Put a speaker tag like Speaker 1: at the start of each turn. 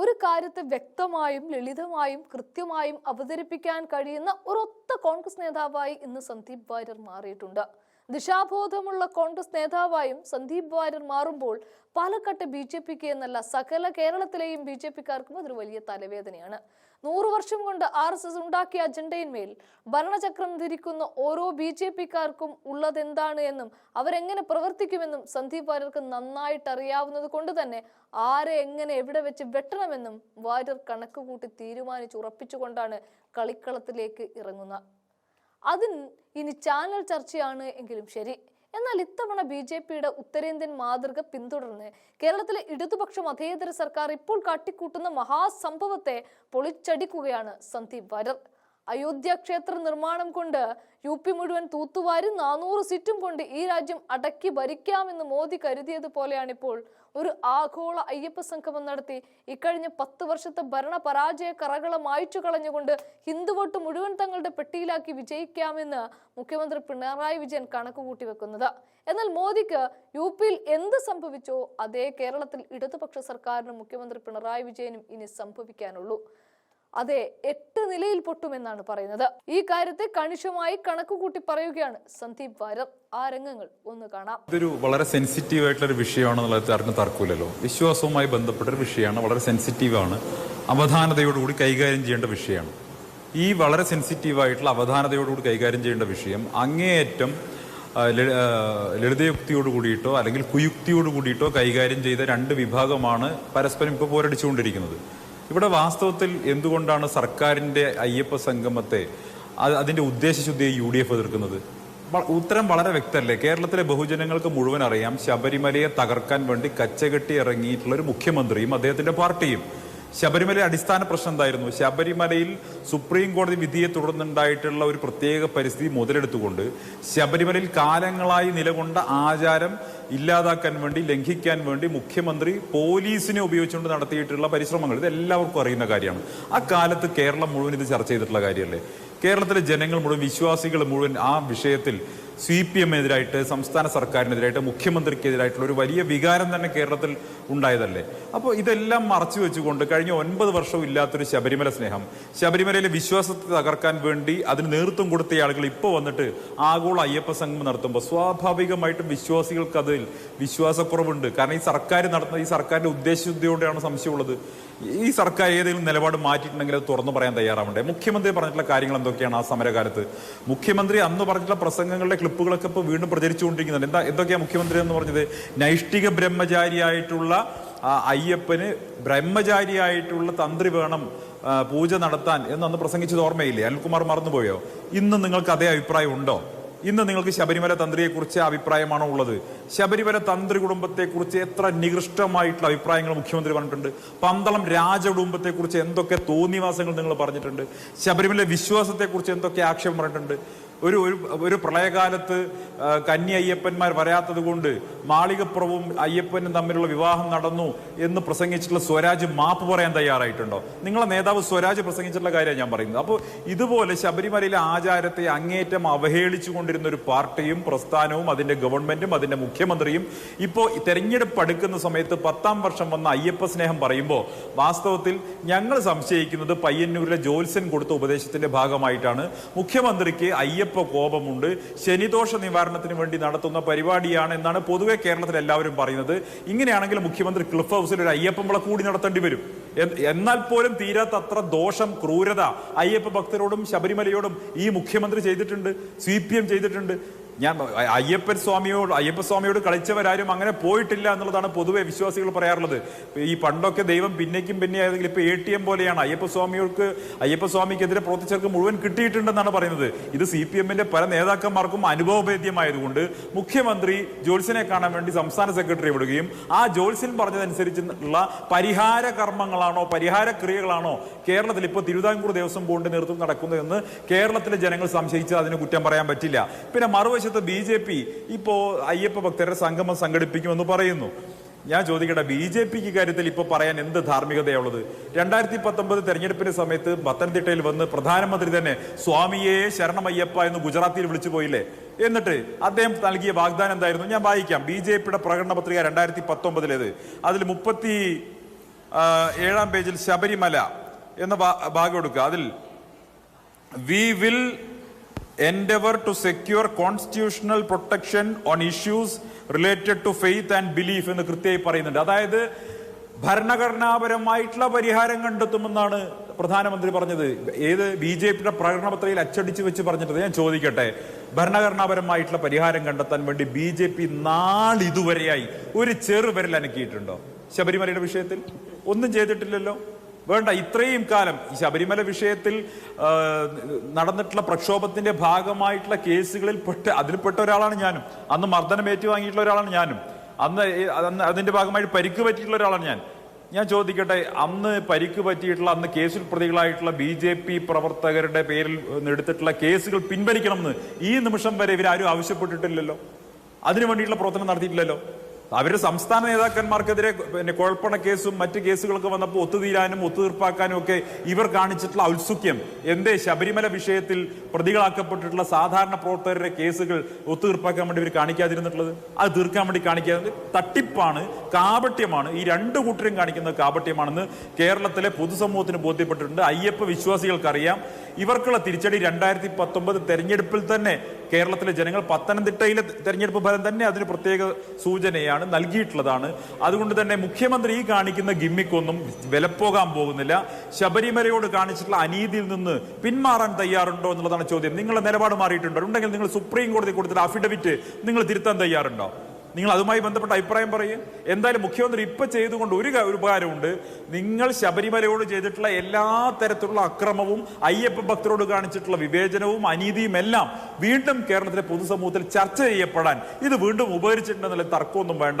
Speaker 1: ഒരു കാര്യത്തെ വ്യക്തമായും ലളിതമായും കൃത്യമായും അവതരിപ്പിക്കാൻ കഴിയുന്ന ഒരൊത്ത കോൺഗ്രസ് നേതാവായി ഇന്ന് സന്ദീപ് വാര്യർ മാറിയിട്ടുണ്ട്. ദിശാബോധമുള്ള കോൺഗ്രസ് നേതാവായും സന്ദീപ് വാര്യർ മാറുമ്പോൾ പാലക്കാട്ട് ബി ജെ പിക്ക് എന്നല്ല സകല കേരളത്തിലെയും ബി ജെ പിക്കാർക്കും അതൊരു വലിയ തലവേദനയാണ്. നൂറു വർഷം കൊണ്ട് ആർ എസ് എസ് ഉണ്ടാക്കിയ അജണ്ടയിന്മേൽ ഭരണചക്രം ധരിക്കുന്ന ഓരോ ബി ജെ പിക്കാർക്കും ഉള്ളതെന്താണ് എന്നും അവരെങ്ങനെ പ്രവർത്തിക്കുമെന്നും സന്ദീപ് വാര്യർക്ക് നന്നായിട്ട് അറിയാവുന്നത് കൊണ്ട് തന്നെ ആരെ എങ്ങനെ എവിടെ വെച്ച് വെട്ടണമെന്നും വാര്യർ കണക്ക് കൂട്ടി തീരുമാനിച്ചുറപ്പിച്ചുകൊണ്ടാണ് കളിക്കളത്തിലേക്ക് ഇറങ്ങുന്നത്. അതിന് ഇനി ചാനൽ ചർച്ചയാണ് എങ്കിലും ശരി. എന്നാൽ ഇത്തവണ ബി ജെ പിയുടെ ഉത്തരേന്ത്യൻ മാതൃക പിന്തുടർന്ന് കേരളത്തിലെ ഇടതുപക്ഷം അധേതര സർക്കാർ ഇപ്പോൾ കാട്ടിക്കൂട്ടുന്ന മഹാസംഭവത്തെ പൊളിച്ചടിക്കുകയാണ് സന്ദീപ് വാര്യർ. അയോധ്യ ക്ഷേത്ര നിർമ്മാണം കൊണ്ട് യു പി മുഴുവൻ തൂത്തുവാരി നാനൂറ് സീറ്റും കൊണ്ട് ഈ രാജ്യം അടക്കി ഭരിക്കാമെന്ന് മോദി കരുതിയത് പോലെയാണിപ്പോൾ ഒരു ആഗോള അയ്യപ്പ സംഗമം നടത്തി. ഇക്കഴിഞ്ഞ പത്ത് വർഷത്തെ ഭരണ പരാജയ കറകളെ മായ്ച്ചു കളഞ്ഞുകൊണ്ട് ഹിന്ദു വോട്ട് മുഴുവൻ തങ്ങളുടെ പെട്ടിയിലാക്കി വിജയിക്കാമെന്ന് മുഖ്യമന്ത്രി പിണറായി വിജയൻ കണക്കുകൂട്ടി വെക്കുന്നത്. എന്നാൽ മോദിക്ക് യു പിയിൽ എന്ത് സംഭവിച്ചോ അതേ കേരളത്തിൽ ഇടതുപക്ഷ സർക്കാരിനും മുഖ്യമന്ത്രി പിണറായി വിജയനും ഇനി സംഭവിക്കാനുള്ളൂ. അതെ എട്ട് നിലയിൽ പൊട്ടുമെന്നാണ് പറയുന്നത്. ഈ കാര്യത്തെ കണിശമായി കണക്കുകൂട്ടി പറയുകയാണ് സന്ദീപ് വാര്യർ. ആ രംഗങ്ങൾ ഒന്ന് കാണാം.
Speaker 2: ഇതൊരു വളരെ സെൻസിറ്റീവ് ആയിട്ടുള്ള ഒരു വിഷയമാണെന്നുള്ളത് അറിഞ്ഞ തർക്കമില്ലല്ലോ. വിശ്വാസവുമായി ബന്ധപ്പെട്ട ഒരു വിഷയമാണ് വളരെ സെൻസിറ്റീവാണ് അവധാനതയോടുകൂടി കൈകാര്യം ചെയ്യേണ്ട വിഷയമാണ്. ഈ വളരെ സെൻസിറ്റീവ് ആയിട്ടുള്ള അവധാനതയോടുകൂടി കൈകാര്യം ചെയ്യേണ്ട വിഷയം അങ്ങേയറ്റം ലളിതയുക്തിയോട് കൂടിയിട്ടോ അല്ലെങ്കിൽ കുയുക്തിയോട് കൂടിയിട്ടോ കൈകാര്യം ചെയ്ത രണ്ട് വിഭാഗമാണ് പരസ്പരം ഇപ്പോൾ പോരടിച്ചുകൊണ്ടിരിക്കുന്നത്. ഇവിടെ വാസ്തവത്തിൽ എന്തുകൊണ്ടാണ് സർക്കാരിന്റെ അയ്യപ്പ സംഗമത്തെ അതിന്റെ ഉദ്ദേശശുദ്ധിയെ യു ഡി എഫ് എതിർക്കുന്നത് ഉത്തരം വളരെ വ്യക്തമല്ലേ? കേരളത്തിലെ ബഹുജനങ്ങൾക്ക് മുഴുവൻ അറിയാം ശബരിമലയെ തകർക്കാൻ വേണ്ടി കച്ചകെട്ടി ഇറങ്ങിയിട്ടുള്ള ഒരു മുഖ്യമന്ത്രിയും അദ്ദേഹത്തിന്റെ പാർട്ടിയും. ശബരിമല അടിസ്ഥാന പ്രശ്നം എന്തായിരുന്നു? ശബരിമലയിൽ സുപ്രീം കോടതി വിധിയെ തുടർന്നുണ്ടായിട്ടുള്ള ഒരു പ്രത്യേക പരിസ്ഥിതി മുതലെടുത്തുകൊണ്ട് ശബരിമലയിൽ കാലങ്ങളായി നിലകൊണ്ട ആചാരം ഇല്ലാതാക്കാൻ വേണ്ടി ലംഘിക്കാൻ വേണ്ടി മുഖ്യമന്ത്രി പോലീസിനെ ഉപയോഗിച്ചുകൊണ്ട് നടത്തിയിട്ടുള്ള പരിശ്രമങ്ങൾ. ഇത് എല്ലാവർക്കും അറിയുന്ന കാര്യമാണ്. ആ കാലത്ത് കേരളം മുഴുവൻ ഇത് ചർച്ച ചെയ്തിട്ടുള്ള കാര്യമല്ലേ? കേരളത്തിലെ ജനങ്ങൾ മുഴുവൻ വിശ്വാസികൾ മുഴുവൻ ആ വിഷയത്തിൽ സി പി എമ്മിനെതിരായിട്ട് സംസ്ഥാന സർക്കാരിനെതിരായിട്ട് മുഖ്യമന്ത്രിക്കെതിരായിട്ടുള്ള ഒരു വലിയ വികാരം തന്നെ കേരളത്തിൽ ഉണ്ടായതല്ലേ? അപ്പോൾ ഇതെല്ലാം മറച്ചു വെച്ചുകൊണ്ട് കഴിഞ്ഞ ഒൻപത് വർഷവും ഇല്ലാത്തൊരു ശബരിമല സ്നേഹം ശബരിമലയിലെ വിശ്വാസത്തെ തകർക്കാൻ വേണ്ടി അതിന് നേതൃത്വം കൊടുത്ത ആളുകൾ ഇപ്പോൾ വന്നിട്ട് ആഗോള അയ്യപ്പ സംഘം നടത്തുമ്പോൾ സ്വാഭാവികമായിട്ടും വിശ്വാസികൾക്ക് അതിൽ വിശ്വാസക്കുറവുണ്ട്. കാരണം ഈ സർക്കാർ നടത്തുന്ന ഈ സർക്കാരിന്റെ ഉദ്ദേശശുദ്ധിയോടെയാണ് സംശയമുള്ളത്? ഈ സർക്കാർ ഏതെങ്കിലും നിലപാട് മാറ്റിയിട്ടുണ്ടെങ്കിൽ അത് തുറന്നു പറയാൻ തയ്യാറാവണ്ടേ? മുഖ്യമന്ത്രി പറഞ്ഞിട്ടുള്ള കാര്യങ്ങൾ എന്തൊക്കെയാണ് ആ സമരകാലത്ത്? മുഖ്യമന്ത്രി അന്ന് പറഞ്ഞിട്ടുള്ള പ്രസംഗങ്ങളുടെ ക്ലിപ്പുകളൊക്കെ ഇപ്പോൾ വീണ്ടും പ്രചരിച്ചുകൊണ്ടിരിക്കുന്നുണ്ട്. എന്താ എന്തൊക്കെയാണ് മുഖ്യമന്ത്രി എന്ന് പറഞ്ഞത്? നൈഷ്ഠിക ബ്രഹ്മചാരിയായിട്ടുള്ള അയ്യപ്പന് ബ്രഹ്മചാരിയായിട്ടുള്ള തന്ത്രി വേണം പൂജ നടത്താൻ എന്ന് അന്ന് പ്രസംഗിച്ചത് ഓർമ്മയില്ലേ? അനിൽകുമാർ മറന്നുപോയോ? ഇന്ന് നിങ്ങൾക്ക് അതേ അഭിപ്രായം ഉണ്ടോ ഇന്ന് നിങ്ങൾക്ക് ശബരിമല തന്ത്രിയെക്കുറിച്ച് അഭിപ്രായമാണോ ഉള്ളത്? ശബരിമല തന്ത്രി കുടുംബത്തെക്കുറിച്ച് എത്ര നികൃഷ്ടമായിട്ടുള്ള അഭിപ്രായങ്ങൾ മുഖ്യമന്ത്രി പറഞ്ഞിട്ടുണ്ട്? പന്തളം രാജകുടുംബത്തെക്കുറിച്ച് എന്തൊക്കെ തോന്നിവാസങ്ങൾ നിങ്ങൾ പറഞ്ഞിട്ടുണ്ട്? ശബരിമല വിശ്വാസത്തെക്കുറിച്ച് എന്തൊക്കെ ആക്ഷേപം പറഞ്ഞിട്ടുണ്ട്? ഒരു ഒരു പ്രളയകാലത്ത് കന്നി അയ്യപ്പന്മാർ വരാത്തത് കൊണ്ട് മാളികപ്പുറവും അയ്യപ്പനും തമ്മിലുള്ള വിവാഹം നടന്നു എന്ന് പ്രസംഗിച്ചിട്ടുള്ള സ്വരാജ് മാപ്പ് പറയാൻ തയ്യാറായിട്ടുണ്ടോ? നിങ്ങളെ നേതാവ് സ്വരാജ് പ്രസംഗിച്ചിട്ടുള്ള കാര്യമാണ് ഞാൻ പറയുന്നത്. അപ്പോൾ ഇതുപോലെ ശബരിമലയിലെ ആചാരത്തെ അങ്ങേറ്റം അവഹേളിച്ചു കൊണ്ടിരുന്ന ഒരു പാർട്ടിയും പ്രസ്ഥാനവും അതിന്റെ ഗവൺമെന്റും അതിന്റെ മുഖ്യമന്ത്രിയും ഇപ്പോൾ തെരഞ്ഞെടുപ്പ് അടുക്കുന്ന സമയത്ത് പത്താം വർഷം വന്ന അയ്യപ്പ സ്നേഹം പറയുമ്പോൾ വാസ്തവത്തിൽ ഞങ്ങൾ സംശയിക്കുന്നത് പയ്യന്നൂരിലെ ജോത്സ്യൻ കൊടുത്ത ഉപദേശത്തിന്റെ ഭാഗമായിട്ടാണ്. മുഖ്യമന്ത്രിക്ക് അയ്യപ്പ കോപമുണ്ട്. ശനിദോഷ നിവാരണത്തിന് വേണ്ടി നടത്തുന്ന പരിപാടിയാണ് എന്നാണ് പൊതുവെ കേരളത്തിൽ എല്ലാവരും പറയുന്നത് ഇങ്ങനെയാണെങ്കിൽ മുഖ്യമന്ത്രി ക്ലിഫ് ഹൗസിൽ ഒരു അയ്യപ്പമ്പള കൂടി നടത്തേണ്ടി വരും. എന്നാൽ പോലും തീരാത്തത്ര ദോഷം ക്രൂരത അയ്യപ്പ ഭക്തരോടും ശബരിമലയോടും ഈ മുഖ്യമന്ത്രി ചെയ്തിട്ടുണ്ട് സി ചെയ്തിട്ടുണ്ട്. ഞാൻ അയ്യപ്പൻ സ്വാമിയോട് അയ്യപ്പ സ്വാമിയോട് കളിച്ചവരാരും അങ്ങനെ പോയിട്ടില്ല എന്നുള്ളതാണ് പൊതുവെ വിശ്വാസികൾ പറയാറുള്ളത്. ഈ പണ്ടൊക്കെ ദൈവം പിന്നേക്കും പിന്നെ ആയതെങ്കിൽ ഇപ്പൊ എ ടി എം പോലെയാണ്. അയ്യപ്പ സ്വാമികൾക്ക് അയ്യപ്പ സ്വാമിക്കെതിരെ പ്രവർത്തിച്ചവർക്ക് മുഴുവൻ കിട്ടിയിട്ടുണ്ടെന്നാണ് പറയുന്നത്. ഇത് സി പി എമ്മിന്റെ പല നേതാക്കന്മാർക്കും അനുഭവഭേദ്യമായതുകൊണ്ട് മുഖ്യമന്ത്രി ജോത്സ്യനെ കാണാൻ വേണ്ടി സംസ്ഥാന സെക്രട്ടറി വിടുകയും ആ ജോത്സ്യൻ പറഞ്ഞതനുസരിച്ചുള്ള പരിഹാര കർമ്മങ്ങളാണോ പരിഹാര ക്രിയകളാണോ കേരളത്തിൽ ഇപ്പോൾ തിരുവിതാംകൂർ ദേവസ്വം ബോർഡിന്റെ നേതൃത്വം നടക്കുന്നതെന്ന് കേരളത്തിലെ ജനങ്ങൾ സംശയിച്ച് അതിന് കുറ്റം പറയാൻ പറ്റില്ല. പിന്നെ മറുവശത്ത് ബി ജെ പി ഇപ്പോ അയ്യപ്പ ഭക്തരുടെ സംഗമം സംഘടിപ്പിക്കുമെന്ന് പറയുന്നു. ഞാൻ ചോദിക്കട്ടെ ബി ജെ പിക്ക് കാര്യത്തിൽ ഇപ്പൊ പറയാൻ എന്ത് ധാർമ്മികതയുള്ളത്? രണ്ടായിരത്തി പത്തൊമ്പത് തെരഞ്ഞെടുപ്പിന്റെ സമയത്ത് പത്തനംതിട്ടയിൽ വന്ന് പ്രധാനമന്ത്രി തന്നെ സ്വാമിയെ ശരണമയ്യപ്പ എന്ന് ഗുജറാത്തിയിൽ വിളിച്ചു പോയില്ലേ? എന്നിട്ട് അദ്ദേഹം നൽകിയ വാഗ്ദാനം എന്തായിരുന്നു? ഞാൻ വായിക്കാം. ബി ജെ പിയുടെ പ്രകടന പത്രിക രണ്ടായിരത്തി പത്തൊമ്പതിലേത് അതിൽ മുപ്പത്തി ഏഴാം പേജിൽ ശബരിമല എന്ന ഭാഗം എടുക്കുക. അതിൽ we will endeavor to secure constitutional protection on issues related to faith and belief എന്ന് കൃത്യമായി പറയുന്നുണ്ട്. അതായത് ഭരണഘടനാപരമായിട്ടുള്ള പരിഹാരം കണ്ടെത്തുമെന്നാണ് പ്രധാനമന്ത്രി പറഞ്ഞത്. ഏത് ബി ജെ പിയുടെ പ്രകടനപത്രയിൽ അച്ചടിച്ച് വെച്ച് പറഞ്ഞിട്ട് ഞാൻ ചോദിക്കട്ടെ? ഭരണഘടനാപരമായിട്ടുള്ള പരിഹാരം കണ്ടെത്താൻ വേണ്ടി ബി ജെ പി നാളിതുവരെയായി ഒരു ചെറുവിരൽ അനക്കിയിട്ടുണ്ടോ? ശബരിമലയുടെ വിഷയത്തിൽ ഒന്നും ചെയ്തിട്ടില്ലല്ലോ. വേണ്ട ഇത്രയും കാലം ഈ ശബരിമല വിഷയത്തിൽ നടന്നിട്ടുള്ള പ്രക്ഷോഭത്തിന്റെ ഭാഗമായിട്ടുള്ള കേസുകളിൽ പെട്ട് അതിൽപ്പെട്ട ഒരാളാണ് ഞാനും. അന്ന് മർദ്ദനം ഏറ്റുവാങ്ങിയിട്ടുള്ള ഒരാളാണ് ഞാനും. അന്ന് അന്ന് അതിന്റെ ഭാഗമായിട്ട് പരിക്ക് പറ്റിയിട്ടുള്ള ഒരാളാണ് ഞാൻ. ഞാൻ ചോദിക്കട്ടെ അന്ന് പരിക്ക് പറ്റിയിട്ടുള്ള അന്ന് കേസിൽ പ്രതികളായിട്ടുള്ള ബി ജെ പി പ്രവർത്തകരുടെ പേരിൽ എടുത്തിട്ടുള്ള കേസുകൾ പിൻവലിക്കണമെന്ന് ഈ നിമിഷം വരെ ഇവരാരും ആവശ്യപ്പെട്ടിട്ടില്ലല്ലോ. അതിനു വേണ്ടിയിട്ടുള്ള പ്രവർത്തനം നടത്തിയിട്ടില്ലല്ലോ. അവരുടെ സംസ്ഥാന നേതാക്കന്മാർക്കെതിരെ പിന്നെ കുഴപ്പണ കേസും മറ്റ് കേസുകളൊക്കെ വന്നപ്പോൾ ഒത്തുതീരാനും ഒത്തുതീർപ്പാക്കാനും ഒക്കെ ഇവർ കാണിച്ചിട്ടുള്ള ഔത്സുക്യം. എന്തേ ശബരിമല വിഷയത്തിൽ പ്രതികളാക്കപ്പെട്ടിട്ടുള്ള സാധാരണ പ്രവർത്തകരുടെ കേസുകൾ ഒത്തുതീർപ്പാക്കാൻ വേണ്ടി ഇവർ കാണിക്കാതിരുന്നിട്ടുള്ളത്? അത് തീർക്കാൻ വേണ്ടി കാണിക്കാതെ തട്ടിപ്പാണ് കാപട്യമാണ്. ഈ രണ്ട് കൂട്ടരും കാണിക്കുന്നത് കാപട്യമാണെന്ന് കേരളത്തിലെ പൊതുസമൂഹത്തിന് ബോധ്യപ്പെട്ടിട്ടുണ്ട്. അയ്യപ്പ വിശ്വാസികൾക്കറിയാം. ഇവർക്കുള്ള തിരിച്ചടി രണ്ടായിരത്തി പത്തൊമ്പത് തെരഞ്ഞെടുപ്പിൽ തന്നെ കേരളത്തിലെ ജനങ്ങൾ പത്തനംതിട്ടയിലെ തെരഞ്ഞെടുപ്പ് ഫലം തന്നെ അതിന് പ്രത്യേക സൂചനയാണ് നൽകിയിട്ടുള്ളതാണ്. അതുകൊണ്ട് തന്നെ മുഖ്യമന്ത്രി ഈ കാണിക്കുന്ന ഗിമ്മിക്കൊന്നും വിലപ്പോകാൻ പോകുന്നില്ല. ശബരിമലയോട് കാണിച്ചിട്ടുള്ള അനീതിയിൽ നിന്ന് പിന്മാറാൻ തയ്യാറുണ്ടോ എന്നുള്ളതാണ് ചോദ്യം. നിങ്ങളുടെ നിലപാട് മാറിയിട്ടുണ്ടോ? ഉണ്ടെങ്കിൽ നിങ്ങൾ സുപ്രീം കോടതി കൊടുത്തിട്ട് അഫിഡവിറ്റ് നിങ്ങൾ തിരുത്താൻ തയ്യാറുണ്ടോ? നിങ്ങൾ അതുമായി ബന്ധപ്പെട്ട അഭിപ്രായം പറയും. എന്തായാലും മുഖ്യമന്ത്രി ഇപ്പൊ ചെയ്തുകൊണ്ട് ഒരു ഉപകാരമുണ്ട്. നിങ്ങൾ ശബരിമലയോട് ചെയ്തിട്ടുള്ള എല്ലാ തരത്തിലുള്ള അക്രമവും അയ്യപ്പ ഭക്തരോട് കാണിച്ചിട്ടുള്ള വിവേചനവും അനീതിയും എല്ലാം വീണ്ടും കേരളത്തിലെ പൊതുസമൂഹത്തിൽ ചർച്ച ചെയ്യപ്പെടാൻ. ഇത് വീണ്ടും ഉപകരിച്ചിട്ടുണ്ടെന്നുള്ള തർക്കമൊന്നും വേണ്ട.